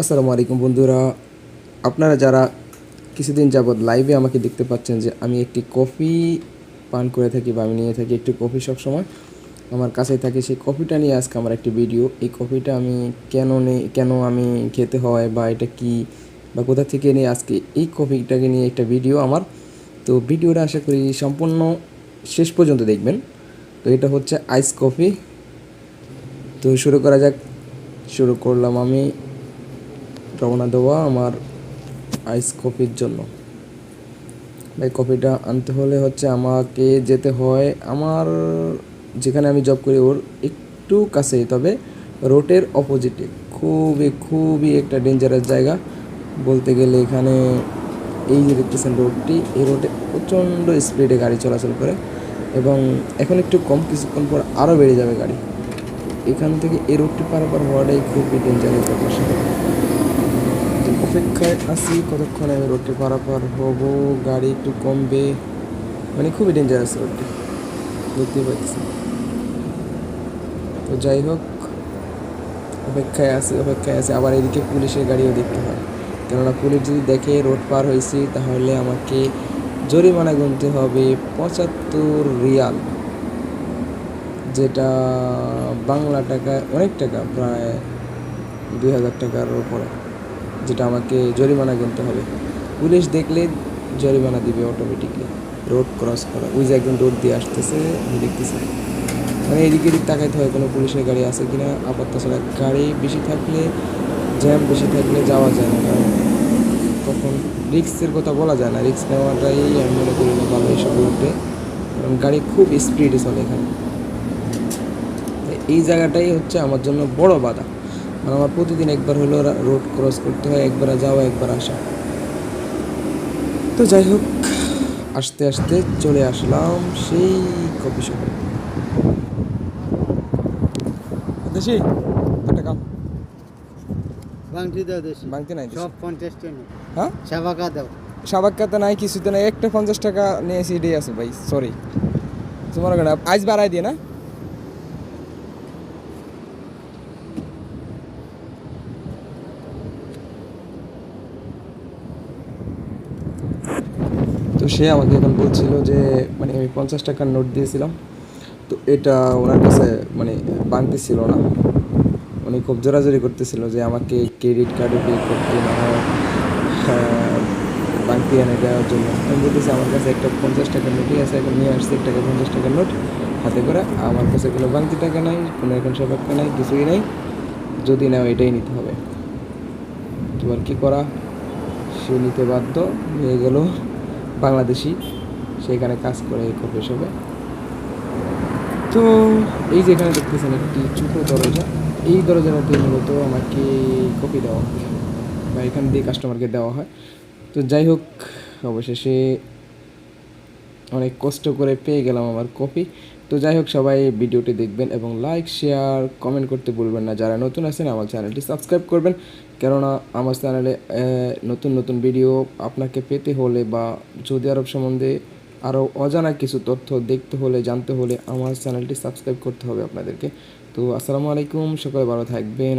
আসসালামু আলাইকুম বন্ধুরা। আপনারা যারা কিছুদিন যাবৎ লাইভে আমাকে দেখতে পাচ্ছেন যে আমি একটি কফি পান করে থাকি বা আমি নিয়ে থাকি একটি কফি সব সময়, আমার কাছে থাকে সেই কফিটা নিয়ে আজকে আমার একটি ভিডিও এই কফিটা আমি কেন নেই কেন আমি খেতে হয় বা এটা কি বা কোথা থেকে নিয়ে আজকে এই কফিটাকে নিয়ে একটা ভিডিও আমার। তো ভিডিওটা আশা করি সম্পূর্ণ শেষ পর্যন্ত দেখবেন। তো এটা হচ্ছে আইস কফি তো শুরু করা যাক। শুরু করলাম আমি। রওনা দেওয়া আমার আইস কফির জন্য। ভাই কফিটা আনতে হলে হচ্ছে আমাকে যেতে হয় আমার যেখানে আমি জব করি ওর একটু কাছেই, তবে রোডের অপোজিটে খুবই খুবই একটা ডেঞ্জারাস জায়গা। বলতে গেলে এখানে এই যে দেখতেছেন রোডটি, এই রোডে প্রচণ্ড স্পিডে গাড়ি চলাচল করে এবং এখন একটু কম, কিছুক্ষণ পর আরও বেড়ে যাবে গাড়ি। এখান থেকে এই রোডটি পারাপার হওয়াটাই খুবই ডেঞ্জারাস ব্যাপার অপেক্ষায় আছি কতক্ষণ আমি রোডটি পারাপার হব, গাড়ি একটু কমবে? মানে খুবই ডেঞ্জারাস রোডটি। দেখতেই পাচ্ছি। তো যাই হোক, অপেক্ষায় আছে অপেক্ষায় আছে। আবার এদিকে পুলিশের গাড়িও দেখতে হয়। কেননা পুলিশ যদি দেখে রোড পার হয়েছি, তাহলে আমাকে জরিমানা গুনতে হবে পঁচাত্তর রিয়াল। যেটা বাংলা টাকায় অনেক টাকা, প্রায় দুই হাজার টাকার উপরে। আমাকে জরিমানা গুনতে হবে। পুলিশ দেখলে জরিমানা দিবে অটোমেটিকলি রোড ক্রস করা। ওই যে একজন রোড দিয়ে আসতেছে, আমি দেখতেছি। মানে এদিকে এদিক তাকাইতে হয়, কোনো পুলিশের গাড়ি আছে কিনা, আপাতত ছাড়া গাড়ি বেশি থাকলে, জ্যাম বেশি থাকলে যাওয়া যায় না, কারণ তখন রিক্সের কথা বলা যায় না। রিক্স নেওয়াটাই আমি মনে করি না ভালো এইসব রোডে কারণ গাড়ি খুব স্পিডে চলে এখানে। এই জায়গাটাই হচ্ছে আমার জন্য বড় বাধা। মানে আমার প্রতিদিন একবার হলো রোড ক্রস করতে হয় একবার যাওয়া একবার আসা। তো যাই হোক আস্তে আস্তে চলে আসলাম সেই কফি শপে দেশি? কাম বাংটি দাও দেশি। বাংতি নাই সব পঞ্চাশ টাকা হ্যাঁ? সাবাকা দাও। সাবাক্কাতে নাই কিছুতে নাই। একটা পঞ্চাশ টাকা নিয়েছি এটাই আছে ভাই সরি তোমার আইস বাড়াই দিয়ে না? তো সে আমাকে এখন বলছিল যে মানে আমি পঞ্চাশ টাকার নোট দিয়েছিলাম। তো এটা ওনার কাছে মানে বাংতি ছিল না। উনি খুব জোরাজোরি করতেছিল যে, আমাকে ক্রেডিট কার্ডে পে করতে না হয় বাংতি এনে দেওয়ার জন্য। আমি বলতেছি, আমার কাছে একটা পঞ্চাশ টাকার নোটই আছে, এখন নিয়ে আসছি একটা পঞ্চাশ টাকার নোট হাতে করে আমার কাছে কোনো বাংতি টাকা নাই, কোনো এখন সবাক্কা নাই, কিছুই নাই। যদি নাও এটাই নিতে হবে। এবার কী করা? সে নিতে বাধ্য হয়ে গেল। বাংলাদেশি সেখানে কাজ করে খুব হিসেবে তো এই যে এখানে দেখতেছেন একটি ছোটো দরজা। এই দরজার মধ্যে মূলত আমাকে কপি দেওয়া হয় বা এখান দিয়ে কাস্টমারকে দেওয়া হয়। তো যাই হোক, অবশেষে অনেক কষ্ট করে পেয়ে গেলাম আমার কপি। তো যাই হোক সবাই ভিডিওটি দেখবেন এবং লাইক শেয়ার কমেন্ট করতে ভুলবেন না। যারা নতুন আছেন, আমার চ্যানেলটি সাবস্ক্রাইব করবেন। কেননা, আমার চ্যানেলে নতুন নতুন ভিডিও আপনাকে পেতে হলে বা সৌদি আরব সম্বন্ধে আরও অজানা কিছু তথ্য দেখতে হলে, জানতে হলে আমার চ্যানেলটি সাবস্ক্রাইব করতে হবে আপনাদেরকে। তো আসসালামু আলাইকুম, সকলে ভালো থাকবেন।